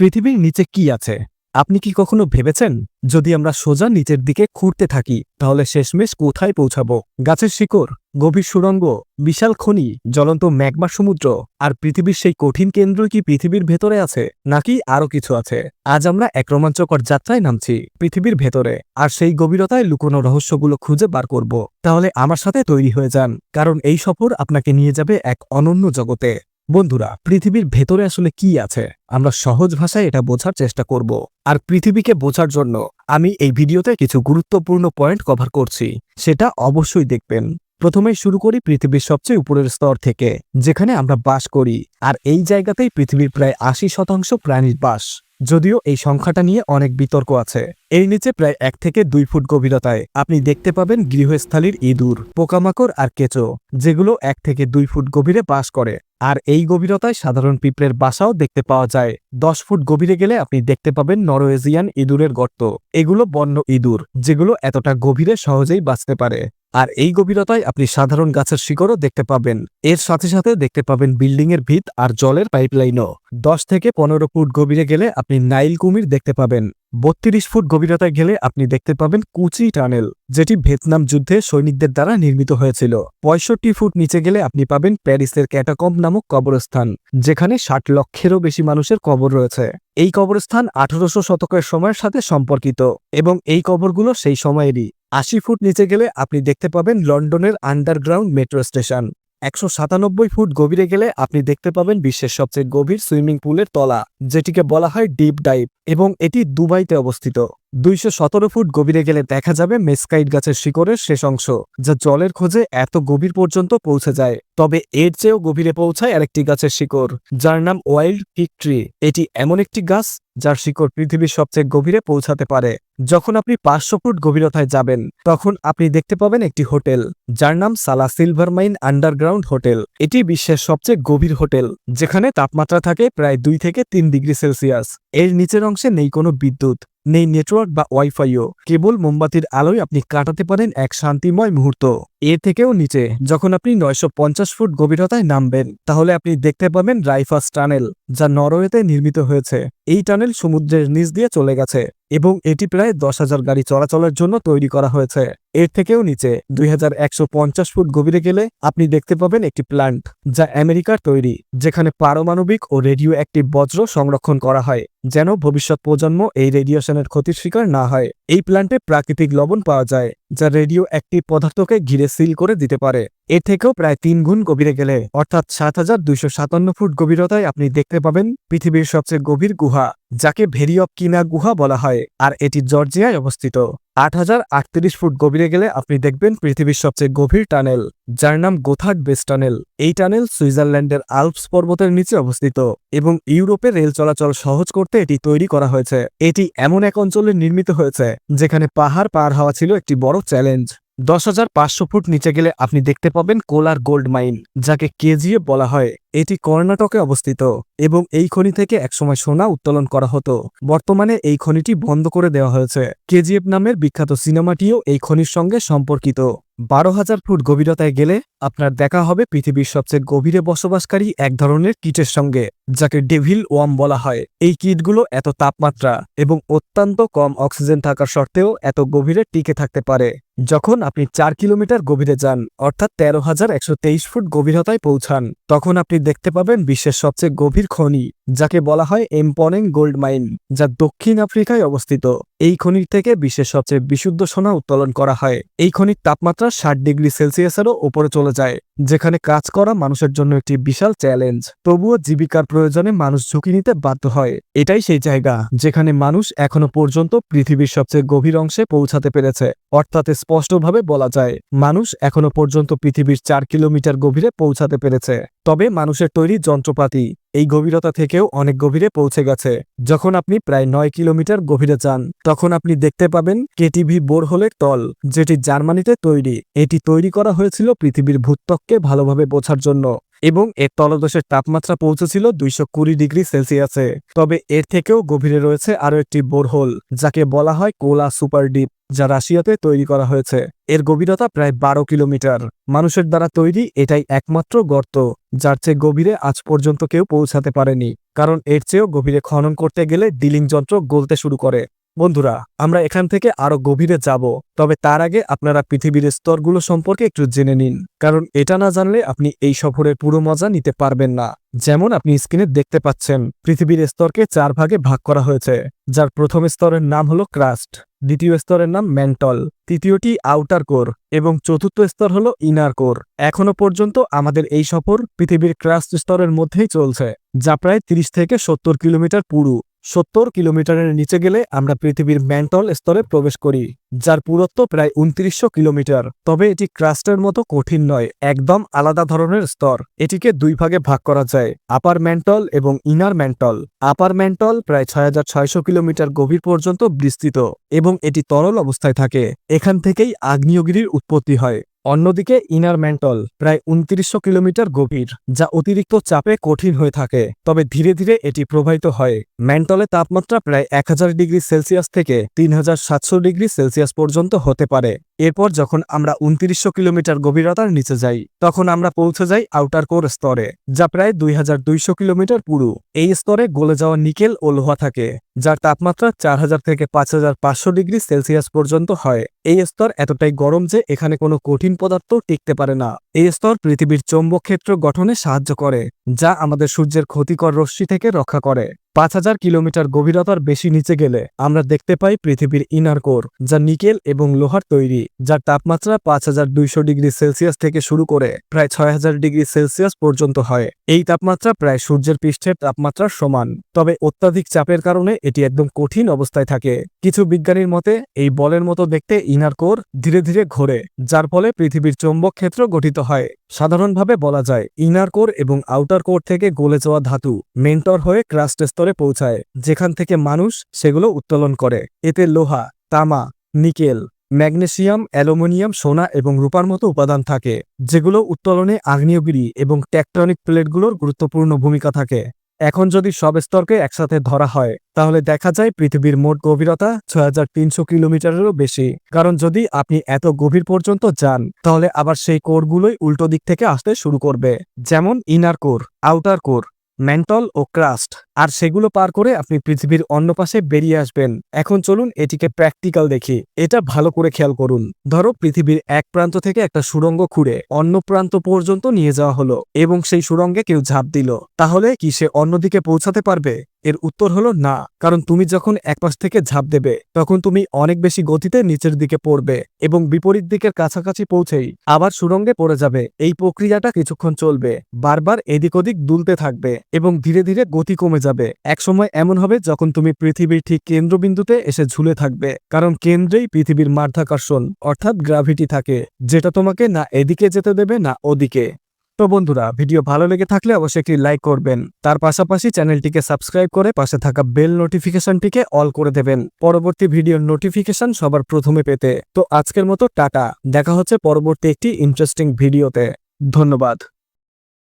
পৃথিবীর নিচে কি আছে? আপনি কি কখনো ভেবেছেন, যদি আমরা সোজা নিচের দিকে খুঁড়তে থাকি, তাহলে শেষমেশ কোথায় পৌঁছাব? গাছের শিকড়, গভীর সুড়ঙ্গ বিশাল খনি, জ্বলন্ত ম্যাগমা সমুদ্র, আর পৃথিবীর সেই কঠিন কেন্দ্র কি পৃথিবীর ভেতরে আছে, নাকি আরও কিছু আছে? আজ আমরা এক রোমাঞ্চকর যাত্রায় নামছি, পৃথিবীর ভেতরে, আর সেই গভীরতায় লুকোনো রহস্যগুলো খুঁজে বার করব। তাহলে আমার সাথে তৈরি হয়ে যান, কারণ এই সফর আপনাকে নিয়ে যাবে এক অনন্য জগতে। বন্ধুরা, পৃথিবীর ভেতরে আসলে কি আছে? আমরা সহজ ভাষায় এটা বোঝার চেষ্টা করব। আর পৃথিবীকে বোঝার জন্য আমি এই ভিডিওতে কিছু গুরুত্বপূর্ণ পয়েন্ট কভার করছি। সেটা অবশ্যই দেখবেন। প্রথমেই শুরু করি পৃথিবীর সবচেয়ে উপরের স্তর থেকে, যেখানে আমরা বাস করি। আর এই জায়গাতেই পৃথিবীর প্রায় আশি শতাংশ প্রাণীর বাস। যদিও এই সংখ্যাটা নিয়ে অনেক বিতর্ক আছে। এর নিচে প্রায় এক থেকে দুই ফুট গভীরতায় আপনি দেখতে পাবেন গৃহস্থালীর ইঁদুর, পোকামাকড় আর কেঁচো, যেগুলো এক থেকে দুই ফুট গভীরে বাস করে। আর এই গভীরতায় সাধারণ পিঁপড়ের বাসাও দেখতে পাওয়া যায়। দশ ফুট গভীরে গেলে আপনি দেখতে পাবেন নরওয়েজিয়ান ইঁদুরের গর্ত। এগুলো বন্য ইঁদুর, যেগুলো এতটা গভীরে সহজেই বাঁচতে পারে। আর এই গভীরতায় আপনি সাধারণ গাছের শিকড়ও দেখতে পাবেন। এর সাথে সাথে দেখতে পাবেন বিল্ডিংয়ের ভিত আর জলের পাইপলাইনও। দশ থেকে পনেরো ফুট গভীরে গেলে আপনি নাইল কুমির দেখতে পাবেন। বত্রিশ ফুট গভীরতায় গেলে আপনি দেখতে পাবেন কুচি টানেল, যেটি ভিয়েতনাম যুদ্ধে সৈনিকদের দ্বারা নির্মিত হয়েছিল। পঁয়ষট্টি ফুট নিচে গেলে আপনি পাবেন প্যারিসের ক্যাটাকম্ব নামক কবরস্থান, যেখানে ষাট লক্ষেরও বেশি মানুষের কবর রয়েছে। এই কবরস্থান আঠারোশো শতকের সময়ের সাথে সম্পর্কিত, এবং এই কবরগুলো সেই সময়েরই। আশি ফুট নিচে গেলে আপনি দেখতে পাবেন লন্ডনের আন্ডারগ্রাউন্ড মেট্রো স্টেশন। একশো সাতানব্বই ফুট গভীরে গেলে আপনি দেখতে পাবেন বিশ্বের সবচেয়ে গভীর সুইমিং পুলের তলা, যেটিকে বলা হয় ডিপ ডাইভ, এবং এটি দুবাইতে অবস্থিত। দুইশো সতেরো ফুট গভীরে গেলে দেখা যাবে মেসকাইট গাছের শিকড়ের শেষ অংশ, যা জলের খোঁজে এত গভীর পর্যন্ত পৌঁছে যায়। তবে এর চেয়েও গভীরে পৌঁছায় আরেকটি গাছের শিকড়, যার নাম ওয়াইল্ড পিক ট্রি। এটি এমন একটি গাছ, যার শিকড় পৃথিবীর সবচেয়ে গভীরে পৌঁছাতে পারে। যখন আপনি পাঁচশো ফুট গভীরতায় যাবেন, তখন আপনি দেখতে পাবেন একটি হোটেল, যার নাম সালা সিলভার মাইন আন্ডারগ্রাউন্ড হোটেল। এটি বিশ্বের সবচেয়ে গভীর হোটেল, যেখানে তাপমাত্রা থাকে প্রায় দুই থেকে তিন ডিগ্রি সেলসিয়াস। এর নিচের অংশে নেই কোনো বিদ্যুৎ। নেই নেটওয়ার্ক বা ওয়াইফাইও। কেবল মোমবাতির আলোয় আপনি কাটাতে পারেন এক শান্তিময় মুহূর্ত। এর থেকেও নিচে, যখন আপনি নয়শো পঞ্চাশ ফুট গভীরতায় নামবেন, তাহলে আপনি দেখতে পাবেন রাইফাস টানেল, যা নরওয়েতে নির্মিত হয়েছে। এই টানেল সমুদ্রের নিচ দিয়ে চলে গেছে। এবং এটি প্রায় দশ হাজার গাড়ি চলাচলের জন্য তৈরি করা হয়েছে। এর থেকেও নিচে দুই হাজার একশো পঞ্চাশ ফুট গভীরে গেলে আপনি দেখতে পাবেন একটি প্ল্যান্ট যা আমেরিকার তৈরি, যেখানে পারমাণবিক ও রেডিও অ্যাক্টিভ বজ্র সংরক্ষণ করা হয়, যেন ভবিষ্যৎ প্রজন্ম এই রেডিয়েশনের ক্ষতির শিকার না হয়। এই প্ল্যান্টে প্রাকৃতিক লবণ পাওয়া যায়, যা রেডিও অ্যাক্টিভ পদার্থকে ঘিরে সিল করে দিতে পারে। এর থেকেও প্রায় তিন গুণ গভীরে গেলে, অর্থাৎ সাত হাজার দুইশো সাতান্ন ফুট গভীরতায় আপনি দেখতে পাবেন পৃথিবীর সবচেয়ে গভীর গুহা, যাকে ভেরি অফ কিনা গুহা বলা হয়, আর এটি জর্জিয়ায় অবস্থিত। আট হাজার আটত্রিশ ফুট গভীরে গেলে আপনি দেখবেন পৃথিবীর সবচেয়ে গভীর টানেল, যার নাম গোথার্ড বেস টানেল। এই টানেল সুইজারল্যান্ডের আলপস পর্বতের নিচে অবস্থিত, এবং ইউরোপে রেল চলাচল সহজ করতে এটি তৈরি করা হয়েছে। এটি এমন এক অঞ্চলে নির্মিত হয়েছে, যেখানে পাহাড় পার হওয়া ছিল একটি বড় চ্যালেঞ্জ। দশ হাজার পাঁচশো ফুট নিচে গেলে আপনি দেখতে পাবেন কোলার গোল্ড মাইন, যাকে কেজিএফ বলা হয়। এটি কর্ণাটকে অবস্থিত এবং এই খনি থেকে একসময় সোনা উত্তোলন করা হতো। বর্তমানে এই খনিটি বন্ধ করে দেওয়া হয়েছে। কেজিএফ নামের বিখ্যাত সিনেমাটিও এই খনির সঙ্গে সম্পর্কিত। বারো হাজার ফুট গভীরতায় গেলে আপনার দেখা হবে পৃথিবীর সবচেয়ে গভীরে বসবাসকারী এক ধরনের কীটের সঙ্গে, যাকে ডেভিল ওয়াম বলা হয়। এই কীটগুলো এত তাপমাত্রা এবং অত্যন্ত কম অক্সিজেন থাকার সত্ত্বেও এত গভীরে টিকে থাকতে পারে। যখন আপনি চার কিলোমিটার গভীরে যান, অর্থাৎ তেরো হাজার একশো তেইশ ফুট গভীরতায় পৌঁছান, তখন আপনি দেখতে পাবেন বিশ্বের সবচেয়ে গভীর খনি, যাকে বলা হয় এমপনেং গোল্ড মাইন, যা দক্ষিণ আফ্রিকায় অবস্থিত। এই খনির থেকে বিশ্বের সবচেয়ে বিশুদ্ধ সোনা উত্তোলন করা হয়। এই খনির তাপমাত্রা ষাট ডিগ্রি সেলসিয়াসেরও ওপরে চলে যায়। যেখানে কাজ করা মানুষের জন্য একটি বিশাল চ্যালেঞ্জ তবুও জীবিকার প্রয়োজনে মানুষ ঝুঁকি নিতে বাধ্য হয়। এটাই সেই জায়গা যেখানে মানুষ এখনও পর্যন্ত পৃথিবীর সবচেয়ে গভীর অংশে পৌঁছাতে পেরেছে। অর্থাৎ স্পষ্টভাবে বলা যায়, মানুষ এখনও পর্যন্ত পৃথিবীর চার কিলোমিটার গভীরে পৌঁছাতে পেরেছে। তবে মানুষের তৈরি যন্ত্রপাতি এই গভীরতা থেকেও অনেক গভীরে পৌঁছে গেছে। যখন আপনি প্রায় নয় কিলোমিটার গভীরে যান, তখন আপনি দেখতে পাবেন কেটিভি বোরহোলের তল, যেটি জার্মানিতে তৈরি। এটি তৈরি করা হয়েছিল পৃথিবীর ভূত্বককে ভালোভাবে বোঝার জন্য এবং এর তলদেশের তাপমাত্রা পৌঁছেছিল দুইশো কুড়ি ডিগ্রি সেলসিয়াসে। তবে এর থেকেও গভীরে রয়েছে আরও একটি বোরহোল, যাকে বলা হয় কোলা সুপার ডিপ, যা রাশিয়াতে তৈরি করা হয়েছে। এর গভীরতা প্রায় বারো কিলোমিটার। মানুষের দ্বারা তৈরি এটাই একমাত্র গর্ত, যার চেয়ে গভীরে আজ পর্যন্ত কেউ পৌঁছাতে পারেনি, কারণ এর চেয়েও গভীরে খনন করতে গেলে ডিলিং যন্ত্র গলতে শুরু করে। বন্ধুরা, আমরা এখান থেকে আরও গভীরে যাব, তবে তার আগে আপনারা পৃথিবীর স্তরগুলো সম্পর্কে একটু জেনে নিন, কারণ এটা না জানলে আপনি এই সফরের পুরো মজা নিতে পারবেন না। যেমন আপনি স্ক্রিনে দেখতে পাচ্ছেন, পৃথিবীর স্তরকে চার ভাগে ভাগ করা হয়েছে, যার প্রথম স্তরের নাম হলো ক্রাস্ট, দ্বিতীয় স্তরের নাম ম্যান্টল, তৃতীয়টি আউটার কোর, এবং চতুর্থ স্তর হলো ইনার কোর। এখনও পর্যন্ত আমাদের এই সফর পৃথিবীর ক্রাস্ট স্তরের মধ্যেই চলছে, যা প্রায় ৩০ থেকে সত্তর কিলোমিটার পুরু। সত্তর কিলোমিটারের নিচে গেলে আমরা পৃথিবীর ম্যান্টল স্তরে প্রবেশ করি, যার পুরত্ব প্রায় উনত্রিশশো কিলোমিটার। তবে এটি ক্রাস্টের মতো কঠিন নয়, একদম আলাদা ধরনের স্তর। এটিকে দুই ভাগে ভাগ করা যায়, আপার ম্যান্টল এবং ইনার ম্যান্টল। আপার ম্যান্টল প্রায় ছয় হাজার ছয়শো কিলোমিটার গভীর পর্যন্ত বিস্তৃত এবং এটি তরল অবস্থায় থাকে। এখান থেকেই আগ্নেয়গিরির উৎপত্তি হয়। অন্যদিকে ইনার ম্যান্টল প্রায় উনত্রিশশো কিলোমিটার গভীর, যা অতিরিক্ত চাপে কঠিন হয়ে থাকে, তবে ধীরে ধীরে এটি প্রবাহিত হয়। ম্যান্টলে তাপমাত্রা প্রায় এক হাজার ডিগ্রি সেলসিয়াস থেকে তিন ডিগ্রি সেলসিয়াস পর্যন্ত হতে পারে। এরপর যখন আমরা উনত্রিশশো কিলোমিটার গভীরতার নিচে যাই, তখন আমরা পৌঁছে যাই আউটার কোর স্তরে, যা প্রায় দুই হাজার দুইশো কিলোমিটার পুরু। এই স্তরে গলে যাওয়া নিকেল ও লোহা থাকে, যার তাপমাত্রা চার হাজার থেকে পাঁচ হাজার পাঁচশো ডিগ্রি সেলসিয়াস পর্যন্ত হয়। এই স্তর এতটাই গরম যে এখানে কোনো কঠিন পদার্থ টিকতে পারে না। এই স্তর পৃথিবীর চৌম্বক ক্ষেত্র গঠনে সাহায্য করে, যা আমাদের সূর্যের ক্ষতিকর রশ্মি থেকে রক্ষা করে। পাঁচ হাজার কিলোমিটার গভীরতার বেশি নিচে গেলে আমরা দেখতে পাই পৃথিবীর ইনার কোর যা নিকেল এবং লোহার তৈরি, যার তাপমাত্রা পাঁচ হাজার দুইশো ডিগ্রি সেলসিয়াস থেকে শুরু করে প্রায় ছয় হাজার ডিগ্রি সেলসিয়াস পর্যন্ত হয়। এই তাপমাত্রা প্রায় সূর্যের পৃষ্ঠের তাপমাত্রার সমান, তবে অত্যাধিক চাপের কারণে এটি একদম কঠিন অবস্থায় থাকে। কিছু বিজ্ঞানীর মতে, এই বলের মতো দেখতে ইনার কোর ধীরে ধীরে ঘোরে, যার ফলে পৃথিবীর চৌম্বক ক্ষেত্র গঠিত হয়। সাধারণভাবে বলা যায় ইনার কোর এবং আউটার কোর থেকে গলে যাওয়া ধাতু মেন্টর হয়ে ক্রাস্ট স্তরে পৌঁছায়, যেখান থেকে মানুষ সেগুলো উত্তোলন করে। এতে লোহা, তামা, নিকেল, ম্যাগনেসিয়াম, অ্যালুমিনিয়াম, সোনা এবং রূপার মতো উপাদান থাকে, যেগুলো উত্তোলনে আগ্নেয়গিরি এবং টেকটনিক প্লেটগুলোর গুরুত্বপূর্ণ ভূমিকা থাকে। এখন যদি সব স্তরকে একসাথে ধরা হয়, তাহলে দেখা যায় পৃথিবীর মোট গভীরতা ছয় হাজার তিনশো কিলোমিটারেরও বেশি। কারণ যদি আপনি এত গভীর পর্যন্ত যান, তাহলে আবার সেই কোরগুলোই উল্টো দিক থেকে আসতে শুরু করবে। যেমন inner core, outer core, mantle ও ক্রাস্ট। আর সেগুলো পার করে আপনি পৃথিবীর অন্য পাশে বেরিয়ে আসবেন। এখন চলুন এটিকে প্র্যাকটিক্যাল দেখি। এটা ভালো করে খেয়াল করুন। ধরো পৃথিবীর এক প্রান্ত থেকে একটা সুড়ঙ্গ খুঁড়ে অন্য প্রান্ত পর্যন্ত নিয়ে যাওয়া হলো এবং সেই সুড়ঙ্গে কেউ ঝাঁপ দিল। তাহলে কি সে অন্যদিকে পৌঁছাতে পারবে? এর উত্তর হলো না, কারণ তুমি যখন এক পাশ থেকে ঝাঁপ দেবে, তখন তুমি অনেক বেশি গতিতে নিচের দিকে পড়বে এবং বিপরীত দিকের কাছাকাছি পৌঁছেই আবার সুড়ঙ্গে পড়ে যাবে। এই প্রক্রিয়াটা কিছুক্ষণ চলবে, বারবার এদিক ওদিক দুলতে থাকবে এবং ধীরে ধীরে গতি কমে যাবে। একসময় এমন হবে যখন তুমি পৃথিবীর ঠিক কেন্দ্রবিন্দুতে এসে ঝুলে থাকবে, কারণ কেন্দ্রেই পৃথিবীর মাধ্যাকর্ষণ, অর্থাৎ গ্রাভিটি থাকে, যেটা তোমাকে না এদিকে যেতে দেবে, না ওদিকে। তো বন্ধুরা, ভিডিও ভালো লেগে থাকলে অবশ্যই একটি লাইক করবেন। তার পাশাপাশি চ্যানেলটিকে সাবস্ক্রাইব করে পাশে থাকা বেল নোটিফিকেশনটিকে অল করে দেবেন। পরবর্তী ভিডিওর নোটিফিকেশন সবার প্রথমে পেতে। তো আজকের মতো টাটা। দেখা হচ্ছে পরবর্তী একটি ইন্টারেস্টিং ভিডিওতে। ধন্যবাদ।